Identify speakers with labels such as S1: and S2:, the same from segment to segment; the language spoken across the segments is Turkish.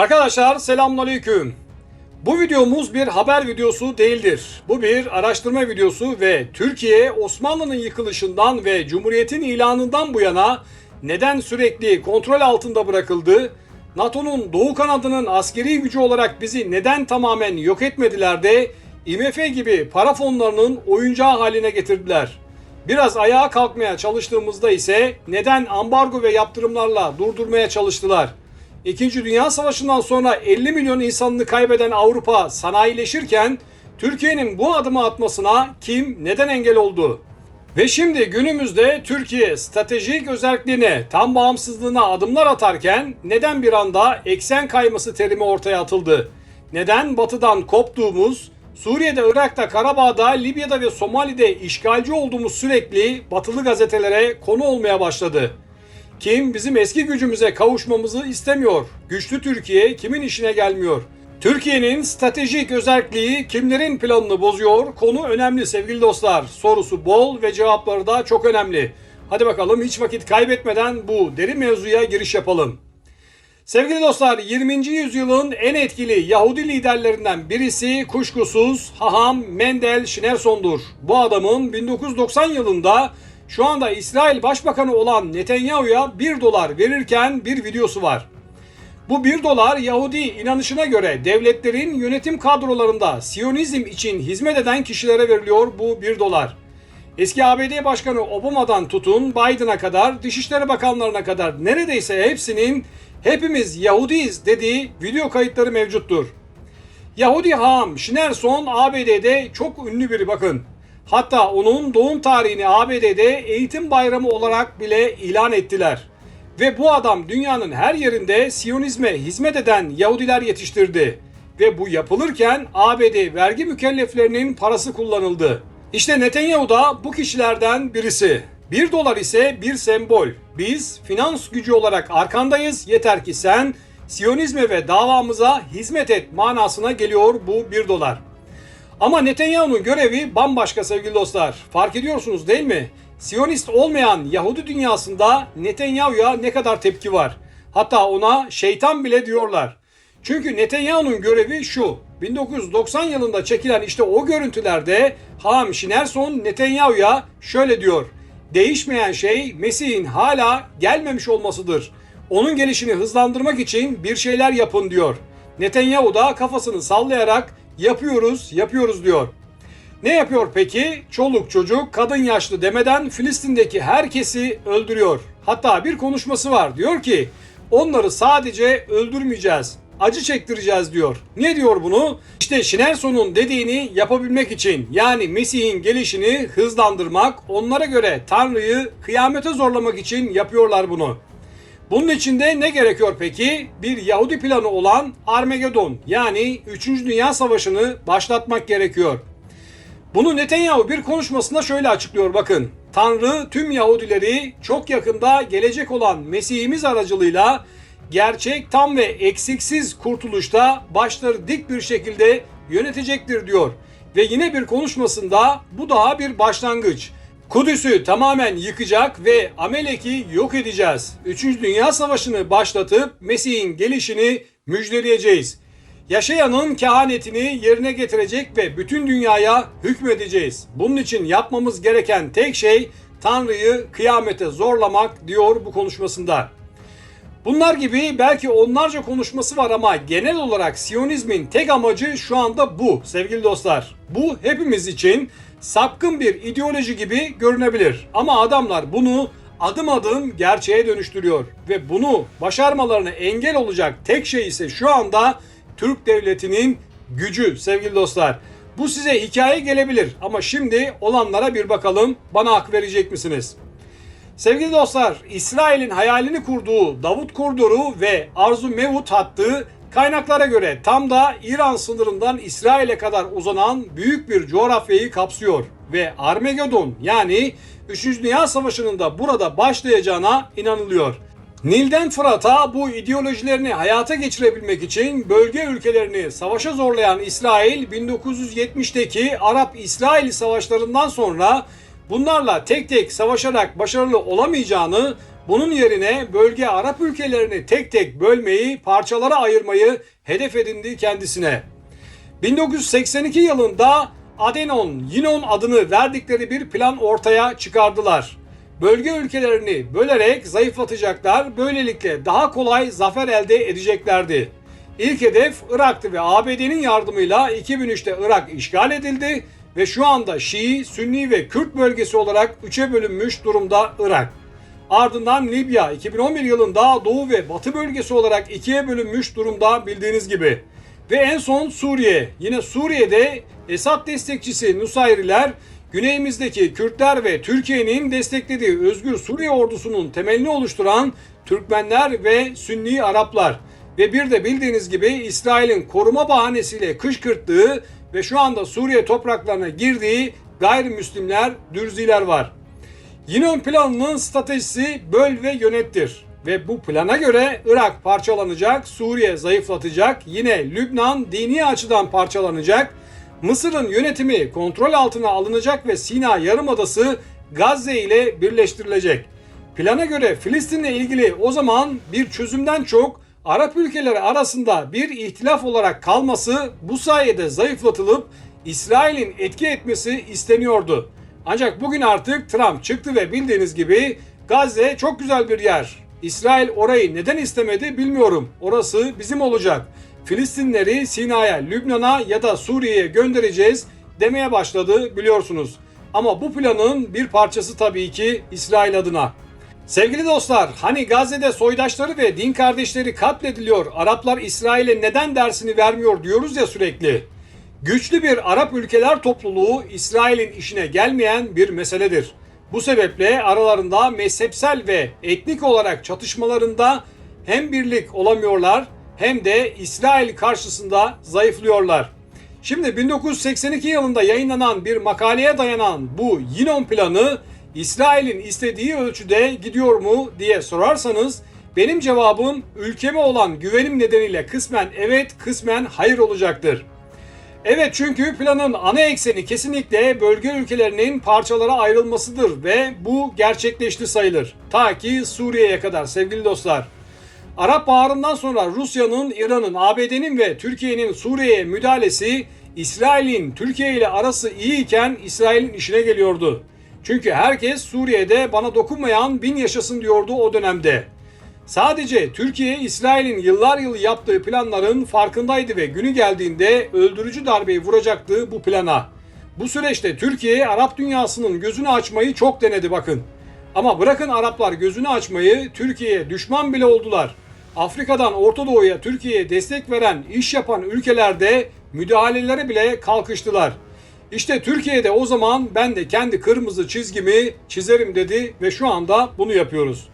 S1: Arkadaşlar selamünaleyküm. Bu videomuz bir haber videosu değildir. Bu bir araştırma videosu ve Türkiye Osmanlı'nın yıkılışından ve Cumhuriyet'in ilanından bu yana neden sürekli kontrol altında bırakıldı? NATO'nun Doğu kanadının askeri gücü olarak bizi neden tamamen yok etmediler de IMF gibi para fonlarının oyuncağı haline getirdiler? Biraz ayağa kalkmaya çalıştığımızda ise neden ambargo ve yaptırımlarla durdurmaya çalıştılar? İkinci Dünya Savaşı'ndan sonra 50 milyon insanını kaybeden Avrupa sanayileşirken Türkiye'nin bu adımı atmasına kim neden engel oldu? Ve şimdi günümüzde Türkiye stratejik özelliğine, tam bağımsızlığına adımlar atarken neden bir anda eksen kayması terimi ortaya atıldı? Neden batıdan koptuğumuz, Suriye'de, Irak'ta, Karabağ'da, Libya'da ve Somali'de işgalci olduğumuz sürekli batılı gazetelere konu olmaya başladı? Kim bizim eski gücümüze kavuşmamızı istemiyor? Güçlü Türkiye kimin işine gelmiyor? Türkiye'nin stratejik özelliği kimlerin planını bozuyor? Konu önemli sevgili dostlar. Sorusu bol ve cevapları da çok önemli. Hadi bakalım hiç vakit kaybetmeden bu derin mevzuya giriş yapalım. Sevgili dostlar 20. yüzyılın en etkili Yahudi liderlerinden birisi kuşkusuz Haham Mendel Schneerson'dur. Bu adamın 1990 yılında şu anda İsrail Başbakanı olan Netanyahu'ya 1 dolar verirken bir videosu var. Bu 1 dolar Yahudi inanışına göre devletlerin yönetim kadrolarında Siyonizm için hizmet eden kişilere veriliyor bu 1 dolar. Eski ABD Başkanı Obama'dan tutun Biden'a kadar, Dışişleri Bakanlarına kadar neredeyse hepsinin hepimiz Yahudiyiz dediği video kayıtları mevcuttur. Yahudi Ham Schneerson ABD'de çok ünlü biri bakın. Hatta onun doğum tarihini ABD'de eğitim bayramı olarak bile ilan ettiler. Ve bu adam dünyanın her yerinde Siyonizme hizmet eden Yahudiler yetiştirdi. Ve bu yapılırken ABD vergi mükelleflerinin parası kullanıldı. İşte Netanyahu da bu kişilerden birisi. 1 dolar ise bir sembol. Biz finans gücü olarak arkandayız. Yeter ki sen Siyonizme ve davamıza hizmet et manasına geliyor bu 1 dolar. Ama Netanyahu'nun görevi bambaşka sevgili dostlar. Fark ediyorsunuz değil mi? Siyonist olmayan Yahudi dünyasında Netanyahu'ya ne kadar tepki var. Hatta ona şeytan bile diyorlar. Çünkü Netanyahu'nun görevi şu. 1990 yılında çekilen işte o görüntülerde Ham Şinerson Netanyahu'ya şöyle diyor. Değişmeyen şey Mesih'in hala gelmemiş olmasıdır. Onun gelişini hızlandırmak için bir şeyler yapın diyor. Netanyahu da kafasını sallayarak yapıyoruz, yapıyoruz diyor. Ne yapıyor peki? Çoluk çocuk, kadın yaşlı demeden Filistin'deki herkesi öldürüyor. Hatta bir konuşması var. Diyor ki onları sadece öldürmeyeceğiz. Acı çektireceğiz diyor. Ne diyor bunu? İşte Şinerson'un dediğini yapabilmek için yani Mesih'in gelişini hızlandırmak, onlara göre Tanrı'yı kıyamete zorlamak için yapıyorlar bunu. Bunun içinde ne gerekiyor peki? Bir Yahudi planı olan Armagedon yani 3. Dünya Savaşı'nı başlatmak gerekiyor. Bunu Netanyahu bir konuşmasında şöyle açıklıyor bakın. Tanrı tüm Yahudileri çok yakında gelecek olan Mesihimiz aracılığıyla gerçek, tam ve eksiksiz kurtuluşta başları dik bir şekilde yönetecektir diyor. Ve yine bir konuşmasında bu daha bir başlangıç. Kudüs'ü tamamen yıkacak ve Amelek'i yok edeceğiz. Üçüncü Dünya Savaşı'nı başlatıp Mesih'in gelişini müjdeleyeceğiz. Yaşayanın kehanetini yerine getirecek ve bütün dünyaya hükmedeceğiz. Bunun için yapmamız gereken tek şey Tanrı'yı kıyamete zorlamak diyor bu konuşmasında. Bunlar gibi belki onlarca konuşması var ama genel olarak Siyonizmin tek amacı şu anda bu sevgili dostlar. Bu hepimiz için sapkın bir ideoloji gibi görünebilir. Ama adamlar bunu adım adım gerçeğe dönüştürüyor. Ve bunu başarmalarına engel olacak tek şey ise şu anda Türk devletinin gücü sevgili dostlar. Bu size hikaye gelebilir ama şimdi olanlara bir bakalım. Bana hak verecek misiniz? Sevgili dostlar, İsrail'in hayalini kurduğu Davut Koridoru ve Arzu Mevut hattı kaynaklara göre tam da İran sınırından İsrail'e kadar uzanan büyük bir coğrafyayı kapsıyor ve Armagedon yani 3. Dünya Savaşı'nın da burada başlayacağına inanılıyor. Nil'den Fırat'a bu ideolojilerini hayata geçirebilmek için bölge ülkelerini savaşa zorlayan İsrail 1970'teki Arap-İsrail savaşlarından sonra bunlarla tek tek savaşarak başarılı olamayacağını, Bunun yerine bölge Arap ülkelerini tek tek bölmeyi, parçalara ayırmayı hedef edindi kendisine. 1982 yılında Adenon, Yinon adını verdikleri bir plan ortaya çıkardılar. Bölge ülkelerini bölerek zayıflatacaklar, böylelikle daha kolay zafer elde edeceklerdi. İlk hedef Irak'tı ve ABD'nin yardımıyla 2003'te Irak işgal edildi ve şu anda Şii, Sünni ve Kürt bölgesi olarak üçe bölünmüş durumda Irak. Ardından Libya 2011 yılında Doğu ve Batı bölgesi olarak ikiye bölünmüş durumda bildiğiniz gibi. Ve en son Suriye. Yine Suriye'de Esad destekçisi Nusayriler, güneyimizdeki Kürtler ve Türkiye'nin desteklediği Özgür Suriye ordusunun temelini oluşturan Türkmenler ve Sünni Araplar. Ve bir de bildiğiniz gibi İsrail'in koruma bahanesiyle kışkırttığı ve şu anda Suriye topraklarına girdiği gayrimüslimler, dürziler var. Yinon planının stratejisi böl ve yönettir. Ve bu plana göre Irak parçalanacak, Suriye zayıflatacak, yine Lübnan dini açıdan parçalanacak, Mısır'ın yönetimi kontrol altına alınacak ve Sina Yarımadası Gazze ile birleştirilecek. Plana göre Filistin'le ilgili o zaman bir çözümden çok Arap ülkeleri arasında bir ihtilaf olarak kalması bu sayede zayıflatılıp İsrail'in etki etmesi isteniyordu. Ancak bugün artık Trump çıktı ve bildiğiniz gibi Gazze çok güzel bir yer. İsrail orayı neden istemedi bilmiyorum. Orası bizim olacak. Filistinleri Sina'ya, Lübnan'a ya da Suriye'ye göndereceğiz demeye başladı biliyorsunuz. Ama bu planın bir parçası tabii ki İsrail adına. Sevgili dostlar, hani Gazze'de soydaşları ve din kardeşleri katlediliyor, Araplar İsrail'e neden dersini vermiyor diyoruz ya sürekli. Güçlü bir Arap ülkeler topluluğu İsrail'in işine gelmeyen bir meseledir. Bu sebeple aralarında mezhepsel ve etnik olarak çatışmalarında hem birlik olamıyorlar hem de İsrail karşısında zayıflıyorlar. Şimdi 1982 yılında yayınlanan bir makaleye dayanan bu Yinon planı İsrail'in istediği ölçüde gidiyor mu diye sorarsanız benim cevabım ülkeme olan güvenim nedeniyle kısmen evet kısmen hayır olacaktır. Evet çünkü planın ana ekseni kesinlikle bölge ülkelerinin parçalara ayrılmasıdır ve bu gerçekleşti sayılır. Ta ki Suriye'ye kadar sevgili dostlar. Arap Baharı'ndan sonra Rusya'nın, İran'ın, ABD'nin ve Türkiye'nin Suriye'ye müdahalesi İsrail'in Türkiye ile arası iyi iken İsrail'in işine geliyordu. Çünkü herkes Suriye'de bana dokunmayan bin yaşasın diyordu o dönemde. Sadece Türkiye İsrail'in yıllar yılı yaptığı planların farkındaydı ve günü geldiğinde öldürücü darbeyi vuracaktı bu plana. Bu süreçte Türkiye Arap dünyasının gözünü açmayı çok denedi bakın. Ama bırakın Araplar gözünü açmayı Türkiye'ye düşman bile oldular. Afrika'dan Orta Doğu'ya Türkiye'ye destek veren, iş yapan ülkelerde müdahalelere bile kalkıştılar. İşte Türkiye'de o zaman ben de kendi kırmızı çizgimi çizerim dedi ve şu anda bunu yapıyoruz.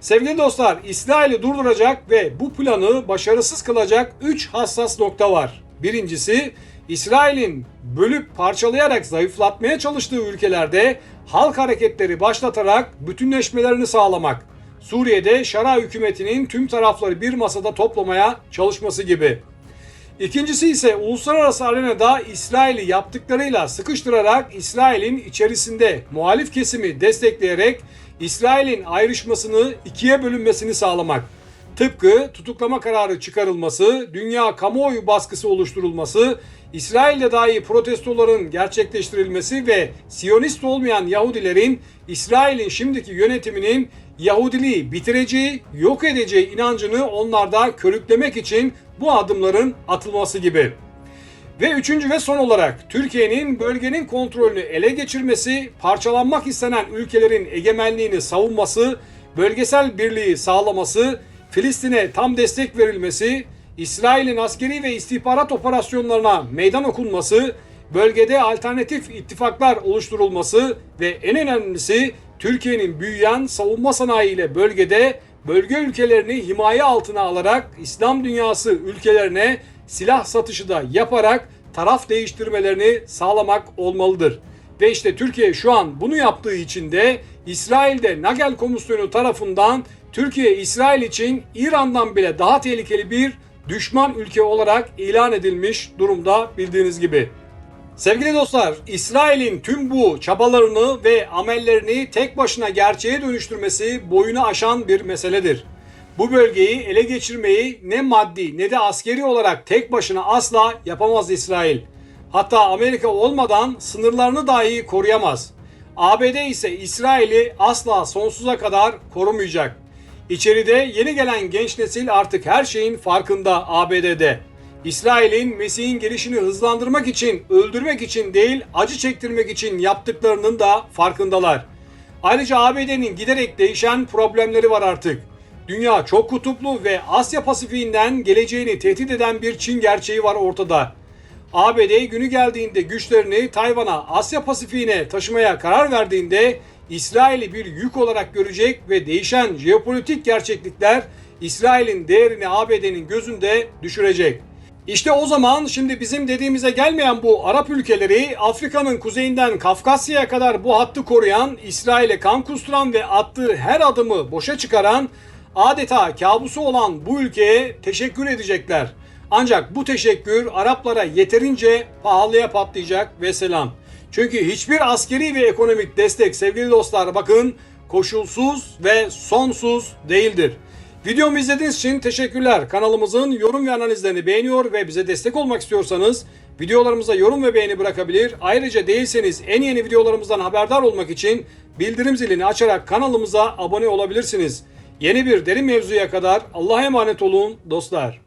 S1: Sevgili dostlar, İsrail'i durduracak ve bu planı başarısız kılacak 3 hassas nokta var. Birincisi, İsrail'in bölüp parçalayarak zayıflatmaya çalıştığı ülkelerde halk hareketleri başlatarak bütünleşmelerini sağlamak. Suriye'de Şara hükümetinin tüm tarafları bir masada toplamaya çalışması gibi. İkincisi ise uluslararası arenada İsrail'i yaptıklarıyla sıkıştırarak İsrail'in içerisinde muhalif kesimi destekleyerek İsrail'in ayrışmasını ikiye bölünmesini sağlamak. Tıpkı tutuklama kararı çıkarılması, dünya kamuoyu baskısı oluşturulması, İsrail'de dahi protestoların gerçekleştirilmesi ve Siyonist olmayan Yahudilerin İsrail'in şimdiki yönetiminin Yahudiliği bitireceği, yok edeceği inancını onlarda körüklemek için bu adımların atılması gibi. Ve üçüncü ve son olarak Türkiye'nin bölgenin kontrolünü ele geçirmesi, parçalanmak istenen ülkelerin egemenliğini savunması, bölgesel birliği sağlaması, Filistin'e tam destek verilmesi, İsrail'in askeri ve istihbarat operasyonlarına meydan okunması, bölgede alternatif ittifaklar oluşturulması ve en önemlisi Türkiye'nin büyüyen savunma sanayi ile bölgede bölge ülkelerini himaye altına alarak İslam dünyası ülkelerine silah satışı da yaparak taraf değiştirmelerini sağlamak olmalıdır. Ve işte Türkiye şu an bunu yaptığı için de İsrail'de Nagel Komisyonu tarafından Türkiye İsrail için İran'dan bile daha tehlikeli bir düşman ülke olarak ilan edilmiş durumda bildiğiniz gibi. Sevgili dostlar, İsrail'in tüm bu çabalarını ve amellerini tek başına gerçeğe dönüştürmesi boyunu aşan bir meseledir. Bu bölgeyi ele geçirmeyi ne maddi ne de askeri olarak tek başına asla yapamaz İsrail. Hatta Amerika olmadan sınırlarını dahi koruyamaz. ABD ise İsrail'i asla sonsuza kadar korumayacak. İçeride yeni gelen genç nesil artık her şeyin farkında ABD'de. İsrail'in Mesih'in gelişini hızlandırmak için, öldürmek için değil, acı çektirmek için yaptıklarının da farkındalar. Ayrıca ABD'nin giderek değişen problemleri var artık. Dünya çok kutuplu ve Asya Pasifik'inden geleceğini tehdit eden bir Çin gerçeği var ortada. ABD günü geldiğinde güçlerini Tayvan'a, Asya Pasifik'ine taşımaya karar verdiğinde İsrail'i bir yük olarak görecek ve değişen jeopolitik gerçeklikler İsrail'in değerini ABD'nin gözünde düşürecek. İşte o zaman şimdi bizim dediğimize gelmeyen bu Arap ülkeleri Afrika'nın kuzeyinden Kafkasya'ya kadar bu hattı koruyan, İsrail'e kan kusturan ve attığı her adımı boşa çıkaran adeta kabusu olan bu ülkeye teşekkür edecekler. Ancak bu teşekkür Araplara yeterince pahalıya patlayacak ve selam. Çünkü hiçbir askeri ve ekonomik destek sevgili dostlar bakın koşulsuz ve sonsuz değildir. Videomu izlediğiniz için teşekkürler. Kanalımızın yorum ve analizlerini beğeniyor ve bize destek olmak istiyorsanız videolarımıza yorum ve beğeni bırakabilir. Ayrıca değilseniz en yeni videolarımızdan haberdar olmak için bildirim zilini açarak kanalımıza abone olabilirsiniz. Yeni bir derin mevzuya kadar Allah'a emanet olun dostlar.